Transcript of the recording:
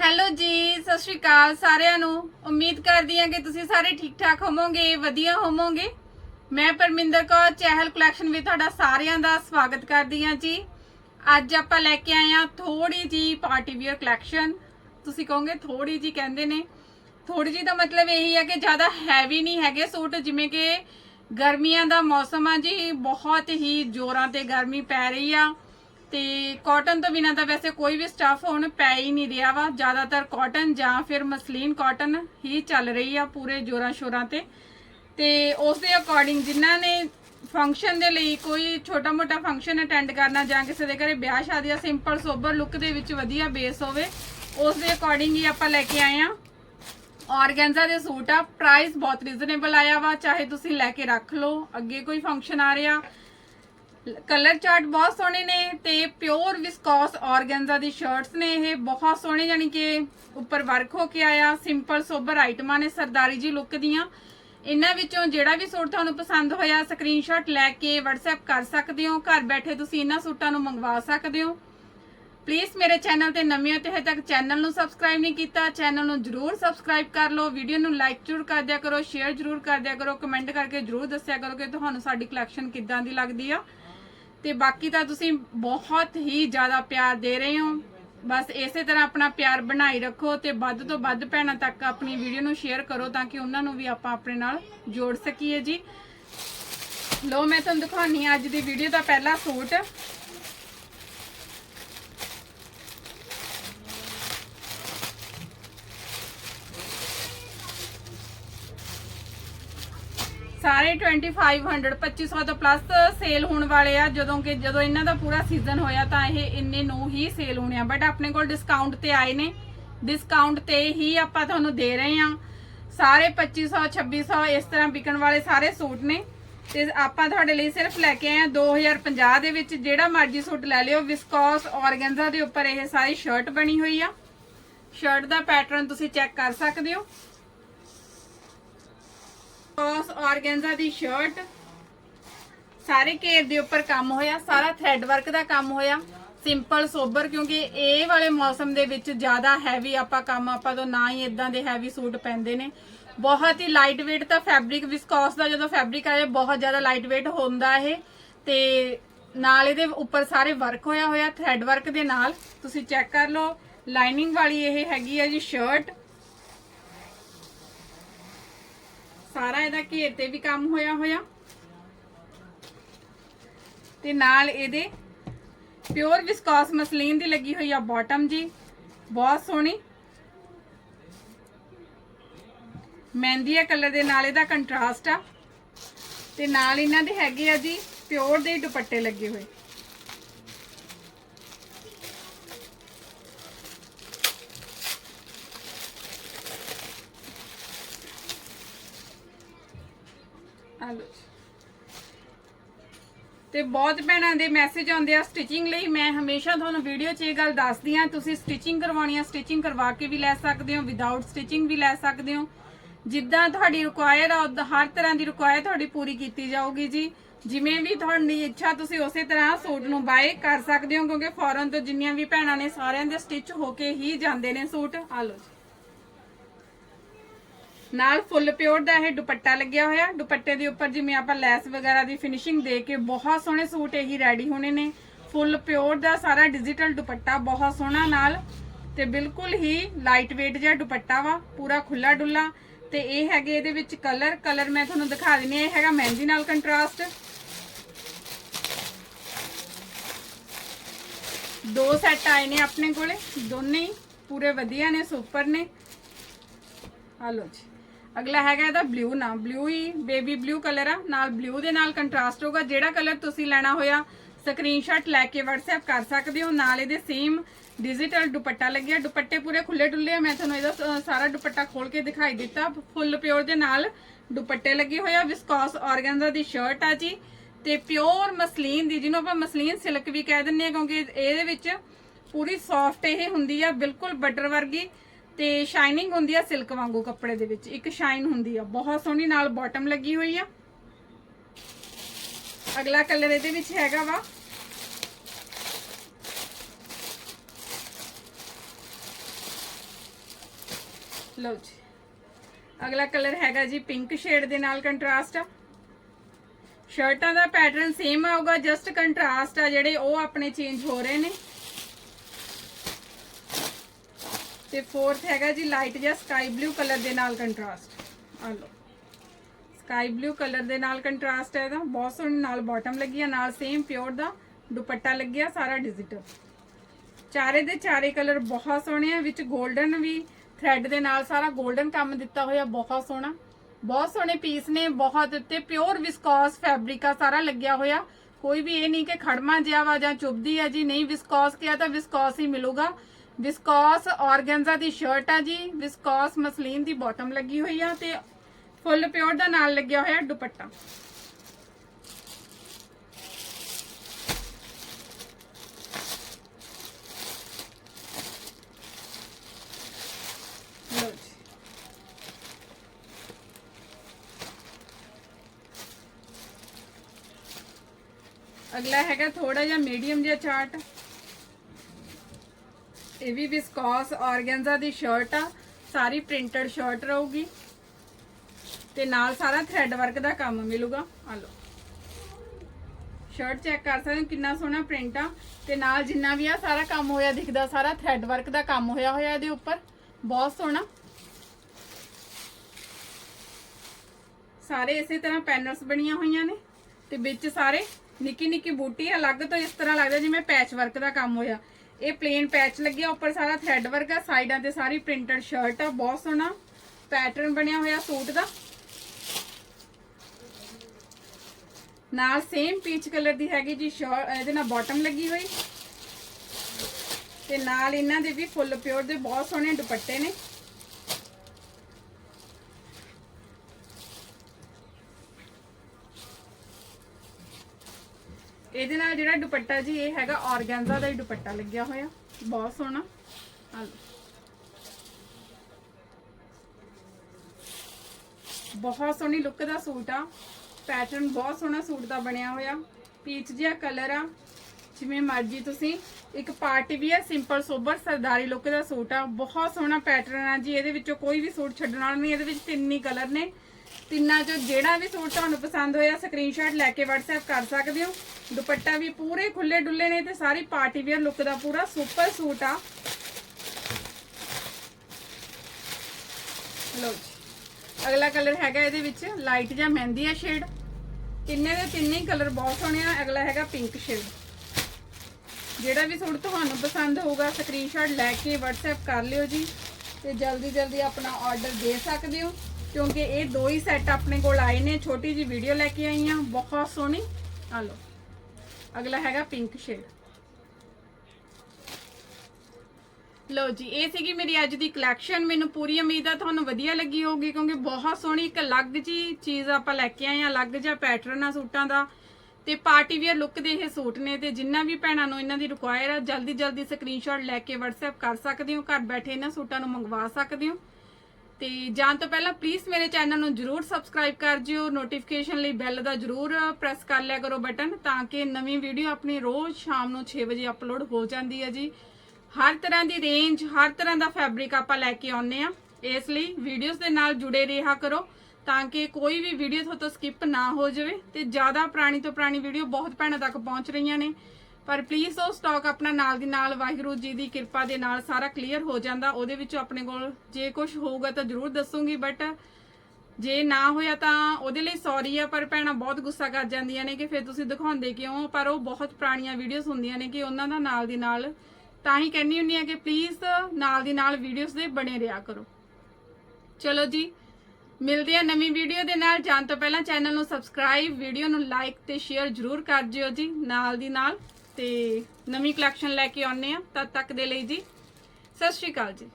Hello ਜੀ, ਸਤਿ ਸ਼੍ਰੀ ਅਕਾਲ ਸਾਰਿਆਂ ਨੂੰ। ਉਮੀਦ ਕਰਦੀ ਹਾਂ ਕਿ ਤੁਸੀਂ ਸਾਰੇ ਠੀਕ ਠਾਕ ਹੋਵੋਗੇ, ਵਧੀਆ ਹੋਵੋਗੇ। ਮੈਂ ਪਰਮਿੰਦਰ ਕੌਰ, ਚਹਿਲ ਕਲੈਕਸ਼ਨ ਵਿੱਚ ਤੁਹਾਡਾ ਸਾਰਿਆਂ ਦਾ ਸਵਾਗਤ ਕਰਦੀ ਹਾਂ ਜੀ। ਅੱਜ ਆਪਾਂ ਲੈ ਕੇ ਆਏ ਹਾਂ ਥੋੜੀ ਜੀ ਪਾਰਟੀ ਵੀਅਰ ਕਲੈਕਸ਼ਨ ਤੁਸੀਂ ਕਹੋਗੇ ਥੋੜੀ ਜੀ ਕਹਿੰਦੇ ਨੇ। ਥੋੜੀ ਜੀ ਦਾ ਮਤਲਬ ਇਹੀ ਹੈ ਕਿ ਜ਼ਿਆਦਾ ਹੈਵੀ ਨਹੀਂ ਹੈਗੇ ਸੂਟ, ਜਿਵੇਂ ਕਿ ਗਰਮੀਆਂ ਦਾ ਮੌਸਮ ਆ ਜੀ, ਬਹੁਤ ਹੀ ਜ਼ੋਰਾਂ ਤੇ ਗਰਮੀ ਪੈ ਰਹੀ ਆ। ਤੇ ਕਾਟਨ ਤੋਂ ਬਿਨਾਂ ਤਾਂ ਵੈਸੇ ਕੋਈ ਵੀ ਸਟੱਫ ਹੁਣ ਪੈ ਹੀ ਨਹੀਂ ਰਿਹਾ ਵਾ। ਜ਼ਿਆਦਾਤਰ ਕਾਟਨ ਜਾਂ ਫਿਰ ਮਸਲੀਨ ਕਾਟਨ ਹੀ ਚੱਲ ਰਹੀ ਆ ਪੂਰੇ ਜੋਰਾਂ ਸ਼ੋਰਾਂ ਤੇ। ਤੇ ਉਸ ਦੇ ਅਕੋਰਡਿੰਗ ਜਿਨ੍ਹਾਂ ਨੇ ਫੰਕਸ਼ਨ ਦੇ ਲਈ ਕੋਈ ਛੋਟਾ ਮੋਟਾ ਫੰਕਸ਼ਨ ਅਟੈਂਡ ਕਰਨਾ ਜਾਂ ਕਿਸੇ ਦੇ ਘਰੇ ਵਿਆਹ ਸ਼ਾਦੀ ਦਾ ਸਿੰਪਲ ਸੋਬਰ ਲੁੱਕ ਦੇ ਵਿੱਚ ਵਧੀਆ ਬੇਸ ਹੋਵੇ, ਉਸ ਦੇ ਅਕੋਰਡਿੰਗ ਹੀ ਆਪਾਂ ਲੈ ਕੇ ਆਏ ਆ। ਆਰਗੈਂਜ਼ਾ ਦੇ ਸੂਟ ਆ ਪ੍ਰਾਈਸ ਬਹੁਤ ਰੀਜ਼ਨੇਬਲ ਆਇਆ ਵਾ, ਚਾਹੇ ਤੁਸੀਂ ਲੈ ਕੇ ਰੱਖ ਲਓ, ਅੱਗੇ ਕੋਈ ਫੰਕਸ਼ਨ ਆ ਰਿਹਾ। ਕਲਰ ਚਾਰਟ ਬਹੁਤ ਸੋਹਣੇ ਨੇ ਤੇ ਪਿਓਰ ਵਿਸਕੋਸ ਆਰਗੈਂਜ਼ਾ ਦੀ ਸ਼ਰਟਸ ਨੇ ਇਹ ਬਹੁਤ ਸੋਹਣੇ ਯਾਨੀ ਕਿ ਉੱਪਰ ਵਰਕ ਹੋ ਕੇ ਆਇਆ ਸਿੰਪਲ ਸੋਬਰ ਆਈਟਮਾਂ ਨੇ ਸਰਦਾਰੀ ਜੀ ਲੁੱਕ ਦੀਆਂ। ਇਹਨਾਂ ਵਿੱਚੋਂ ਜਿਹੜਾ ਵੀ ਸੂਟ ਤੁਹਾਨੂੰ ਪਸੰਦ ਹੋਇਆ ਸਕਰੀਨਸ਼ਾਟ ਲੈ ਕੇ WhatsApp ਕਰ ਸਕਦੇ ਹੋ, ਘਰ ਬੈਠੇ ਤੁਸੀਂ ਇਹਨਾਂ ਸੂਟਾਂ ਨੂੰ ਮੰਗਵਾ ਸਕਦੇ ਹੋ। ਪਲੀਜ਼ ਮੇਰੇ ਚੈਨਲ ਤੇ ਨਵੇਂ ਹੋ ਤੇ ਹਜੇ ਤੱਕ ਚੈਨਲ ਨੂੰ ਸਬਸਕ੍ਰਾਈਬ ਨਹੀਂ ਕੀਤਾ ਚੈਨਲ ਨੂੰ ਜਰੂਰ ਸਬਸਕ੍ਰਾਈਬ ਕਰ ਲਓ ਵੀਡੀਓ ਨੂੰ ਲਾਈਕ ਜਰੂਰ ਕਰ ਦਿਆ ਕਰੋ ਸ਼ੇਅਰ ਜਰੂਰ ਕਰ ਦਿਆ ਕਰੋ ਕਮੈਂਟ ਕਰਕੇ ਜਰੂਰ ਦੱਸਿਆ ਕਰੋ ਕਿ ਤੁਹਾਨੂੰ ਸਾਡੀ ਕਲੈਕਸ਼ਨ ਕਿੱਦਾਂ ਦੀ ਲੱਗਦੀ ਆ। ਤੇ ਬਾਕੀ ਤਾਂ ਤੁਸੀਂ ਬਹੁਤ ਹੀ ਜ਼ਿਆਦਾ ਪਿਆਰ ਦੇ ਰਹੇ ਹੋ। ਬਸ ਇਸੇ ਤਰ੍ਹਾਂ ਆਪਣਾ ਪਿਆਰ ਬਣਾਈ ਰੱਖੋ ਤੇ ਵੱਧ ਤੋਂ ਵੱਧ ਭੈਣਾਂ ਤੱਕ ਆਪਣੀ ਵੀਡੀਓ ਨੂੰ ਸ਼ੇਅਰ ਕਰੋ ਤਾਂ ਕਿ ਉਹਨਾਂ ਨੂੰ ਵੀ ਆਪਾਂ ਆਪਣੇ ਨਾਲ ਜੋੜ ਸਕੀਏ ਜੀ। ਲੋ ਮੈਂ ਤੁਹਾਨੂੰ ਦਿਖਾਉਣੀ ਆ ਅੱਜ ਦੀ ਵੀਡੀਓ ਦਾ ਪਹਿਲਾ ਸੂਟ। ਸਾਰੇ 2500 2500 ਤੋਂ ਪਲੱਸ ਸੇਲ ਹੋਣ ਵਾਲੇ ਆ। ਜਦੋਂ ਕਿ ਜਦੋਂ ਇਹਨਾਂ ਦਾ ਪੂਰਾ ਸੀਜ਼ਨ ਹੋਇਆ ਤਾਂ ਇਹ ਇੰਨੇ ਨੂੰ ਹੀ ਸੇਲ ਹੋਣੇ ਆ। ਬਟ ਆਪਣੇ ਕੋਲ ਡਿਸਕਾਊਂਟ ਤੇ ਆਏ ਨੇ। ਡਿਸਕਾਊਂਟ ਤੇ ਹੀ ਆਪਾਂ ਤੁਹਾਨੂੰ ਦੇ ਰਹੇ ਆ। ਸਾਰੇ 2500 2600 ਇਸ ਤਰ੍ਹਾਂ ਵਿਕਣ ਵਾਲੇ ਸਾਰੇ ਸੂਟ ਨੇ। ਤੇ ਆਪਾਂ ਤੁਹਾਡੇ ਲਈ ਸਿਰਫ ਲੈ ਕੇ ਆਏ ਆ 2050 ਦੇ ਵਿੱਚ। ਜਿਹੜਾ ਮਰਜ਼ੀ ਸੂਟ ਲੈ ਲਿਓ। ਵਿਸਕੋਸ ਆਰਗੈਂਜ਼ਾ ਦੇ ਉੱਪਰ ਇਹ ਸਾਰੀ ਸ਼ਰਟ ਬਣੀ ਹੋਈ ਆ। ਸ਼ਰਟ ਦਾ ਪੈਟਰਨ ਤੁਸੀਂ ਚੈੱਕ ਕਰ ਸਕਦੇ ਹੋ। ਕੌਸ ਆਰਗੈਂਜ਼ਾ ਦੀ ਸ਼ਰਟ ਸਾਰੇ ਘੇਰ ਦੇ ਉੱਪਰ ਕੰਮ ਹੋਇਆ, ਸਾਰਾ ਥ੍ਰੈਡ ਵਰਕ ਦਾ ਕੰਮ ਹੋਇਆ। ਸਿੰਪਲ ਸੋਬਰ ਕਿਉਂਕਿ ਇਹ ਵਾਲੇ ਮੌਸਮ ਦੇ ਵਿੱਚ ਜ਼ਿਆਦਾ ਹੈਵੀ ਆਪਾਂ ਕੰਮ, ਆਪਾਂ ਤੋਂ ਨਾ ਹੀ ਇਦਾਂ ਦੇ ਹੈਵੀ ਸੂਟ ਪੈਂਦੇ ਨੇ। ਬਹੁਤ ਹੀ ਲਾਈਟ weight ਤਾਂ ਫੈਬਰਿਕ ਵਿਸਕੋਸ ਦਾ ਜਦੋਂ ਫੈਬਰਿਕ ਆਏ ਬਹੁਤ ਜ਼ਿਆਦਾ ਲਾਈਟ weight ਹੁੰਦਾ ਇਹ। ਤੇ ਨਾਲ ਇਹਦੇ ਉੱਪਰ ਸਾਰੇ ਵਰਕ ਹੋਇਆ ਹੋਇਆ ਥ੍ਰੈਡ ਵਰਕ ਦੇ ਨਾਲ। ਤੁਸੀਂ ਚੈੱਕ ਕਰ ਲਓ ਲਾਈਨਿੰਗ ਵਾਲੀ ਇਹ ਹੈਗੀ ਹੈ ਜੀ ਸ਼ਰਟ ਸਾਰਾ ਇਹਦਾ ਘੇਰ ਤੇ ਵੀ ਕੰਮ ਹੋਇਆ ਹੋਇਆ। ਤੇ ਨਾਲ ਇਹਦੇ ਪਿਓਰ ਵਿਸਕੋਸ ਮਸਲੀਨ ਦੀ ਲੱਗੀ ਹੋਈ ਆ ਬਾਟਮ ਜੀ। ਬਹੁਤ ਸੋਹਣੀ। ਮਹਿੰਦੀਆ ਕਲਰ ਦੇ ਨਾਲ ਇਹਦਾ ਕੰਟਰਾਸਟ ਆ। ਤੇ ਨਾਲ ਇਹਨਾਂ ਦੇ ਹੈਗੇ ਆ ਜੀ ਪਿਓਰ ਦੇ ਦੁਪੱਟੇ ਲੱਗੇ ਹੋਏ। ਆ ਲਓ ਤੇ ਬਹੁਤ ਭੈਣਾਂ ਦੇ ਮੈਸੇਜ ਆਉਂਦੇ ਆ ਸਟਿਚਿੰਗ ਲਈ। ਮੈਂ ਹਮੇਸ਼ਾ ਤੁਹਾਨੂੰ ਵੀਡੀਓ 'ਚ ਇਹ ਗੱਲ ਦੱਸਦੀ ਆ ਤੁਸੀਂ ਸਟਿਚਿੰਗ ਕਰਵਾਉਣੀ ਆ ਸਟਿਚਿੰਗ ਕਰਵਾ ਕੇ ਵੀ ਲੈ ਸਕਦੇ ਹੋ ਵਿਦਆਊਟ ਸਟਿਚਿੰਗ ਵੀ ਲੈ ਸਕਦੇ ਹੋ। ਜਿੱਦਾਂ ਤੁਹਾਡੀ ਰਿਕੁਆਇਰ ਆ, ਉਦਾਂ ਹਰ ਤਰ੍ਹਾਂ ਦੀ ਰਿਕੁਆਇਰ ਤੁਹਾਡੀ ਪੂਰੀ ਕੀਤੀ ਜਾਊਗੀ ਜੀ। ਜਿਵੇਂ ਵੀ ਤੁਹਾਡੀ ਇੱਛਾ, ਤੁਸੀਂ ਉਸੇ ਤਰ੍ਹਾਂ ਸੂਟ ਨੂੰ ਬਾਏ ਕਰ ਸਕਦੇ ਹੋ, ਕਿਉਂਕਿ ਫੌਰਨ ਤੋਂ ਜਿੰਨੀਆਂ ਵੀ ਭੈਣਾਂ ਨੇ ਸਾਰਿਆਂ ਦੇ ਸਟਿਚ ਹੋ ਕੇ ਹੀ ਜਾਂਦੇ ਨੇ ਸੂਟ। ਆ ਲਓ ਜੀ। ਨਾਲ ਫੁੱਲ ਪਿਓਰ ਦਾ ਇਹ ਦੁਪੱਟਾ ਲੱਗਿਆ ਹੋਇਆ। ਦੁਪੱਟੇ ਦੇ ਉੱਪਰ ਜਿਵੇਂ ਆਪਾਂ ਲੈਸ ਵਗੈਰਾ ਦੀ ਫਿਨਿਸ਼ਿੰਗ ਦੇ ਕੇ ਬਹੁਤ ਸੋਹਣੇ ਸੂਟ ਇਹੀ ਰੈਡੀ ਹੋਣੇ ਨੇ। ਫੁੱਲ ਪਿਓਰ ਦਾ ਸਾਰਾ ਡਿਜੀਟਲ ਦੁਪੱਟਾ ਬਹੁਤ ਸੋਹਣਾ ਨਾਲ ਤੇ ਬਿਲਕੁਲ ਹੀ ਲਾਈਟ weight ਜਿਹਾ ਦੁਪੱਟਾ ਵਾ, ਪੂਰਾ ਖੁੱਲਾ ਡੁੱਲਾ। ਤੇ ਇਹ ਹੈਗੇ ਇਹਦੇ ਵਿੱਚ ਕਲਰ ਕਲਰ ਮੈਂ ਤੁਹਾਨੂੰ ਦਿਖਾ ਦਿੰਨੀ ਆ ਇਹ ਹੈਗਾ ਮਹਿੰਦੀ ਨਾਲ ਕੰਟਰਾਸਟ ਦੋ ਸੈੱਟ ਆਏ ਨੇ ਆਪਣੇ ਕੋਲੇ, ਦੋਨੇ ਹੀ ਪੂਰੇ ਵਧੀਆ ਨੇ ਸੁਪਰ ਨੇ। ਆ ਲਓ ਜੀ। ਅਗਲਾ ਹੈਗਾ ਇਹਦਾ ਬਲੂ ਨਾ ਬਲੂ ਹੀ ਬੇਬੀ ਬਲੂ ਕਲਰ ਆ। ਨਾਲ ਬਲੂ ਦੇ ਨਾਲ ਕੰਟਰਾਸਟ ਹੋਗਾ ਜਿਹੜਾ ਕਲਰ ਤੁਸੀਂ ਲੈਣਾ ਹੋਇਆ ਸਕਰੀਨਸ਼ਾਟ ਲੈ ਕੇ WhatsApp ਕਰ ਸਕਦੇ ਹੋ। ਨਾਲ ਇਹਦੇ ਸੇਮ ਡਿਜੀਟਲ ਦੁਪੱਟਾ ਲੱਗਿਆ। ਦੁਪੱਟੇ ਪੂਰੇ ਖੁੱਲੇ ਡੁੱਲੇ ਆ। ਮੈਂ ਤੁਹਾਨੂੰ ਇਹਦਾ ਸ- ਸਾਰਾ ਦੁਪੱਟਾ ਖੋਲ ਕੇ ਦਿਖਾਈ ਦਿੱਤਾ। ਫੁੱਲ ਪਿਓਰ ਦੇ ਨਾਲ ਦੁਪੱਟੇ ਲੱਗੇ ਹੋਇਆ ਵਿਸਕੋਸ ਆਰਗੈਂਜ਼ਾ ਦੀ ਸ਼ਰਟ ਆ ਜੀ। ਤੇ ਪਿਓਰ ਮਸਲੀਨ ਦੀ, ਜਿਹਨੂੰ ਆਪਾਂ ਮਸਲੀਨ ਸਿਲਕ ਵੀ ਕਹਿ ਦਿੰਦੇ ਆ, ਕਿਉਂਕਿ ਇਹਦੇ ਵਿੱਚ ਪੂਰੀ ਸੌਫਟ ਇਹ ਹੁੰਦੀ ਆ। ਬਿਲਕੁਲ ਬਟਰ ਵਰਗੀ। ਤੇ ਸ਼ਾਈਨਿੰਗ ਹੁੰਦੀ ਆ ਸਿਲਕ ਵਾਂਗੂ ਕੱਪੜੇ ਦੇ ਵਿੱਚ। ਇੱਕ ਸ਼ਾਈਨ ਹੁੰਦੀ ਆ। ਬਹੁਤ ਸੋਹਣੀ ਨਾਲ ਬਾਟਮ ਲੱਗੀ ਹੋਈ ਆ। ਅਗਲਾ ਕਲਰ ਇਹਦੇ ਵਿੱਚ ਹੈਗਾ ਵਾ। ਲਓ ਜੀ। ਅਗਲਾ ਕਲਰ ਹੈਗਾ ਜੀ ਪਿੰਕ ਸ਼ੇਡ ਦੇ ਨਾਲ ਕੰਟਰਾਸਟ ਆ। ਸ਼ਰਟਾਂ ਦਾ ਪੈਟਰਨ ਸੇਮ ਆਊਗਾ ਜਸਟ ਕੰਟਰਾਸਟ ਆ ਜਿਹੜੇ ਉਹ ਆਪਣੇ ਚੇਂਜ ਹੋ ਰਹੇ ਨੇ। ਤੇ ਫੋਰਥ ਹੈਗਾ ਜੀ ਲਾਈਟ ਜਿਹਾ ਸਕਾਈ ਬਲੂ ਕਲਰ ਦੇ ਨਾਲ ਕੰਟਰਾਸਟ ਆ ਲਓ। ਸਕਾਈ ਬਲੂ ਕਲਰ ਦੇ ਨਾਲ ਕੰਟਰਾਸਟ ਹੈ ਇਹਦਾ। ਬਹੁਤ ਸੋਹਣੀ ਨਾਲ ਬਾਟਮ ਲੱਗੀ ਆ, ਨਾਲ ਸੇਮ ਪਿਓਰ ਦਾ ਦੁਪੱਟਾ ਲੱਗਿਆ, ਸਾਰਾ ਡਿਜੀਟਲ ਚਾਰੇ ਦੇ ਚਾਰੇ ਕਲਰ ਬਹੁਤ ਸੋਹਣੇ ਆ, ਵਿੱਚ 골ਡਨ ਵੀ ਥ੍ਰੈਡ ਦੇ ਨਾਲ ਸਾਰਾ 골ਡਨ ਕੰਮ ਦਿੱਤਾ ਹੋਇਆ, ਬਹੁਤ ਸੋਹਣਾ। ਬਹੁਤ ਸੋਹਣੇ ਪੀਸ ਨੇ, ਬਹੁਤ ਉੱਤੇ ਪਿਓਰ ਵਿਸਕੋਸ ਫੈਬਰਿਕ ਆ, ਸਾਰਾ ਲੱਗਿਆ ਹੋਇਆ। ਕੋਈ ਵੀ ਇਹ ਨਹੀਂ ਕਿ ਖੜਮਾ ਜਿਹਾ ਵਾ ਜਾਂ ਚੁੱਭਦੀ ਆ ਜੀ, ਨਹੀਂ ਵਿਸਕੋਸ ਕਿਹਾ ਤਾਂ ਵਿਸਕੋਸ ਹੀ ਮਿਲੂਗਾ। ਵਿਸਕੋਸ ਆਰਗੈਂਜ਼ਾ ਦੀ ਸ਼ਰਟ ਆ ਜੀ ਵਿਸਕੋਸ ਮਸਲੀਨ ਦੀ ਬਾਟਮ ਲੱਗੀ ਹੋਈ ਆ ਤੇ ਫੁੱਲ ਪਿਓਰ ਦਾ ਨਾਲ ਲੱਗਿਆ ਹੋਇਆ ਦੁਪੱਟਾ। ਅਗਲਾ ਹੈਗਾ ਥੋੜਾ ਜਿਹਾ ਮੀਡੀਅਮ ਜਿਹਾ ਚਾਰਟ ਇਹ ਵੀ ਵਿਸਕੋਸ ਆਰਗੈਂਜ਼ਾ ਦੀ ਸ਼ਰਟ ਆ। ਸਾਰੀ ਪ੍ਰਿੰਟਡ ਸ਼ਰਟ ਰਹੂਗੀ। ਤੇ ਨਾਲ ਸਾਰਾ ਥ੍ਰੈਡ ਵਰਕ ਦਾ ਕੰਮ ਮਿਲੂਗਾ। ਆ ਲਓ। ਸ਼ਰਟ ਚੈੱਕ ਕਰ ਸਕਦੇ ਹੋ, ਕਿੰਨਾ ਸੋਹਣਾ ਪ੍ਰਿੰਟ ਆ। ਤੇ ਨਾਲ ਜਿੰਨਾ ਵੀ ਆ, ਸਾਰਾ ਕੰਮ ਹੋਇਆ ਦਿਖਦਾ। ਸਾਰਾ ਥ੍ਰੈਡ ਵਰਕ ਦਾ ਕੰਮ ਹੋਇਆ ਹੋਇਆ ਇਹਦੇ ਉੱਪਰ। ਬਹੁਤ ਸੋਹਣਾ। ਸਾਰੇ ਇਸੇ ਤਰ੍ਹਾਂ ਪੈਨਲਸ ਬਣੀਆਂ ਹੋਈਆਂ ਨੇ। ਤੇ ਵਿੱਚ ਸਾਰੇ ਨਿੱਕੀ ਨਿੱਕੀ ਬੂਟੀ ਅਲੱਗ ਤੋਂ ਇਸ ਤਰ੍ਹਾਂ ਲੱਗਦਾ ਜਿਵੇਂ ਪੈਚ ਵਰਕ ਦਾ ਕੰਮ ਹੋਇਆ। ਇਹ ਪਲੇਨ ਪੈਚ ਲੱਗਿਆ ਉੱਪਰ ਸਾਰਾ ਥ੍ਰੈਡ ਵਰਕ ਆ ਸਾਈਡਾਂ ਤੇ ਸਾਰੀ ਪ੍ਰਿੰਟਡ ਸ਼ਰਟ ਆ, ਬਹੁਤ ਸੋਹਣਾ ਪੈਟਰਨ ਬਣਿਆ ਹੋਇਆ ਸੂਟ ਦਾ। ਨਾਲ ਸੇਮ ਪੀਚ ਕਲਰ ਦੀ ਹੈਗੀ ਜੀ ਸ਼ਰਟ ਇਹਦੇ ਨਾਲ ਬਾਟਮ ਲੱਗੀ ਹੋਈ। ਤੇ ਨਾਲ ਇਹਨਾਂ ਦੇ ਵੀ ਫੁੱਲ ਪਿਓਰ ਦੇ ਬਹੁਤ ਸੋਹਣੇ ਦੁਪੱਟੇ ਨੇ। ਇਹਦੇ ਨਾਲ ਜਿਹੜਾ ਦੁਪੱਟਾ ਜੀ, ਇਹ ਹੈਗਾ ਔਰਗੈਂਜਾ ਦਾ ਹੀ ਦੁਪੱਟਾ ਲੱਗਿਆ ਹੋਇਆ। ਬਹੁਤ ਸੋਹਣਾ। ਬਹੁਤ ਸੋਹਣੀ ਲੁੱਕ ਦਾ ਸੂਟ ਆ। ਪੈਟਰਨ ਬਹੁਤ ਸੋਹਣਾ ਸੂਟ ਦਾ ਬਣਿਆ ਹੋਇਆ। ਪੀਚ ਜਿਹਾ ਕਲਰ ਆ। ਜਿਵੇਂ ਮਰਜ਼ੀ ਤੁਸੀਂ। ਇੱਕ ਪਾਰਟੀ ਵੀ ਹੈ ਸਿੰਪਲ ਸੋਬਰ ਸਰਦਾਰੀ ਲੁੱਕ ਦਾ ਸੂਟ ਆ। ਬਹੁਤ ਸੋਹਣਾ ਪੈਟਰਨ ਆ ਜੀ। ਇਹਦੇ ਵਿੱਚੋਂ ਕੋਈ ਵੀ ਸੂਟ ਛੱਡਣਾ ਨਹੀਂ। ਇਹਦੇ ਵਿੱਚ ਤਿੰਨ ਹੀ ਕਲਰ ਨੇ। ਤਿੰਨਾਂ ਚੋਂ ਜਿਹੜਾ ਵੀ ਸੂਟ ਤੁਹਾਨੂੰ ਪਸੰਦ ਹੋਇਆ ਸਕਰੀਨਸ਼ਾਟ ਲੈ ਕੇ WhatsApp ਕਰ ਸਕਦੇ ਹੋ। ਦੁਪੱਟਾ ਵੀ ਪੂਰੇ ਖੁੱਲੇ ਡੁੱਲੇ ਨੇ ਤੇ ਸਾਰੀ ਪਾਰਟੀ ਵੇਅਰ ਲੁੱਕ ਦਾ ਪੂਰਾ ਸੁਪਰ ਸੂਟ ਆ। ਲਓ ਜੀ। ਅਗਲਾ ਕਲਰ ਹੈਗਾ ਇਹਦੇ ਵਿੱਚ ਲਾਈਟ ਜਾਂ ਮਹਿੰਦੀ ਆ ਸ਼ੇਡ ਤਿੰਨੇ ਦੇ ਤਿੰਨੇ ਕਲਰ ਬਹੁਤ ਸੋਹਣੇ ਆ। ਅਗਲਾ ਹੈਗਾ ਪਿੰਕ ਸ਼ੇਡ ਜਿਹੜਾ ਵੀ ਸੂਟ ਤੁਹਾਨੂੰ ਪਸੰਦ ਹੋਊਗਾ ਸਕਰੀਨਸ਼ਾਟ ਲੈ ਕੇ WhatsApp ਕਰ ਲਿਓ ਜੀ ਤੇ ਜਲਦੀ ਜਲਦੀ ਆਪਣਾ ਆਰਡਰ ਦੇ ਸਕਦੇ ਹੋ। ਕਿਉਂਕਿ ਇਹ ਦੋ ਹੀ ਸੈੱਟ ਆਪਣੇ ਕੋਲ ਆਏ ਨੇ, ਛੋਟੀ ਜੀ ਵੀਡੀਓ ਲੈ ਕੇ ਆਈ ਆ ਬਹੁਤ ਸੋਹਣੀ। ਆ ਲਓ, ਅਗਲਾ ਹੈਗਾ ਪਿੰਕ ਸ਼ੇਡ ਲੋ ਜੀ, ਇਹ ਸੀਗੀ ਮੇਰੀ ਅੱਜ ਦੀ ਕਲੈਕਸ਼ਨ ਮੈਨੂੰ ਪੂਰੀ ਉਮੀਦ ਆ ਤੁਹਾਨੂੰ ਵਧੀਆ ਲੱਗੀ ਹੋਊਗੀ, ਕਿਉਂਕਿ ਬਹੁਤ ਸੋਹਣੀ ਇੱਕ ਅਲੱਗ ਜੀ ਚੀਜ਼ ਆਪਾਂ ਲੈ ਕੇ ਆਏ ਆ ਅਲੱਗ ਜਿਹਾ ਪੈਟਰਨ ਆ ਸੂਟਾਂ ਦਾ। ਤੇ ਪਾਰਟੀ ਵੇਅਰ ਲੁੱਕ ਦੇ ਇਹ ਸੂਟ ਨੇ ਤੇ ਜਿੰਨਾ ਵੀ ਭੈਣਾਂ ਨੂੰ ਇਹਨਾਂ ਦੀ ਰਿਕੁਆਇਰ ਆ ਜਲਦੀ ਜਲਦੀ ਸਕਰੀਨਸ਼ਾਟ ਲੈ ਕੇ WhatsApp ਕਰ ਸਕਦੇ ਹੋ, ਘਰ ਬੈਠੇ ਇਹਨਾਂ ਸੂਟਾਂ ਨੂੰ ਮੰਗਵਾ ਸਕਦੇ ਹੋ। ਤੇ ਜਾਣ ਤੋਂ ਪਹਿਲਾਂ ਪਲੀਜ਼ ਮੇਰੇ ਚੈਨਲ ਨੂੰ ਜਰੂਰ ਸਬਸਕ੍ਰਾਈਬ ਕਰ ਜਿਓ। ਨੋਟੀਫਿਕੇਸ਼ਨ ਲਈ ਬੈਲ ਦਾ ਜਰੂਰ ਪ੍ਰੈਸ ਕਰ ਲਿਆ ਕਰੋ ਬਟਨ ਤਾਂ ਕਿ ਨਵੀਂ ਵੀਡੀਓ ਆਪਣੀ ਰੋਜ਼ ਸ਼ਾਮ ਨੂੰ 6 ਵਜੇ ਅਪਲੋਡ ਹੋ ਜਾਂਦੀ ਹੈ ਜੀ। ਹਰ ਤਰ੍ਹਾਂ ਦੀ ਰੇਂਜ ਹਰ ਤਰ੍ਹਾਂ ਦਾ ਫੈਬਰਿਕ ਆਪਾਂ ਲੈ ਕੇ ਆਉਂਦੇ ਆ ਇਸ ਲਈ ਵੀਡੀਓਜ਼ ਦੇ ਨਾਲ ਜੁੜੇ ਰਿਹਾ ਕਰੋ ਤਾਂ ਕਿ ਕੋਈ ਵੀ ਵੀਡੀਓ ਤੁਹਾਡੇ ਸਕਿਪ ਨਾ ਹੋ ਜਾਵੇ ਤੇ ਜ਼ਿਆਦਾ ਪੁਰਾਣੀ ਤੋਂ ਪੁਰਾਣੀ ਵੀਡੀਓ ਬਹੁਤ ਭੈਣਾਂ ਤੱਕ ਪਹੁੰਚ ਰਹੀਆਂ ਨੇ। ਪਰ ਪਲੀਜ਼ ਉਹ ਸਟਾਕ ਆਪਣਾ ਨਾਲ ਦੀ ਨਾਲ ਵਾਹਿਗੁਰੂ ਜੀ ਦੀ ਕਿਰਪਾ ਦੇ ਨਾਲ ਸਾਰਾ ਕਲੀਅਰ ਹੋ ਜਾਂਦਾ। ਉਹਦੇ ਵਿੱਚੋਂ ਆਪਣੇ ਕੋਲ ਜੇ ਕੁਝ ਹੋਊਗਾ ਤਾਂ ਜ਼ਰੂਰ ਦੱਸੂਗੀ ਬਟ ਜੇ ਨਾ ਹੋਇਆ ਤਾਂ ਉਹਦੇ ਲਈ ਸੌਰੀ ਆ, ਪਰ ਭੈਣਾਂ ਬਹੁਤ ਗੁੱਸਾ ਕਰ ਜਾਂਦੀਆਂ ਨੇ ਕਿ ਫਿਰ ਤੁਸੀਂ ਦਿਖਾਉਂਦੇ ਕਿਉਂ? ਪਰ ਉਹ ਬਹੁਤ ਪੁਰਾਣੀਆਂ ਵੀਡੀਓਜ਼ ਹੁੰਦੀਆਂ ਨੇ ਕਿ ਉਹਨਾਂ ਦਾ ਨਾਲ ਦੀ ਨਾਲ ਤਾਂ ਹੀ ਕਹਿੰਦੀ ਹੁੰਨੀ ਆ ਕਿ ਪਲੀਜ਼ ਨਾਲ ਦੀ ਨਾਲ ਵੀਡੀਓਜ਼ ਦੇ ਬਣੇ ਰਿਹਾ ਕਰੋ। ਚਲੋ ਜੀ, ਮਿਲਦੇ ਆ ਨਵੀਂ ਵੀਡੀਓ ਦੇ ਨਾਲ। ਜਾਣ ਤੋਂ ਪਹਿਲਾਂ ਚੈਨਲ ਨੂੰ ਸਬਸਕ੍ਰਾਈਬ ਵੀਡੀਓ ਨੂੰ ਲਾਈਕ ਤੇ ਸ਼ੇਅਰ ਜਰੂਰ ਕਰ ਜਿਓ ਜੀ, ਨਾਲ ਦੀ ਨਾਲ। ਤੇ ਨਵੀਂ ਕਲੈਕਸ਼ਨ ਲੈ ਕੇ ਆਉਨੇ ਆ ਤਦ ਤੱਕ ਦੇ ਲਈ ਜੀ। ਸਤਿ ਸ਼੍ਰੀ ਅਕਾਲ ਜੀ।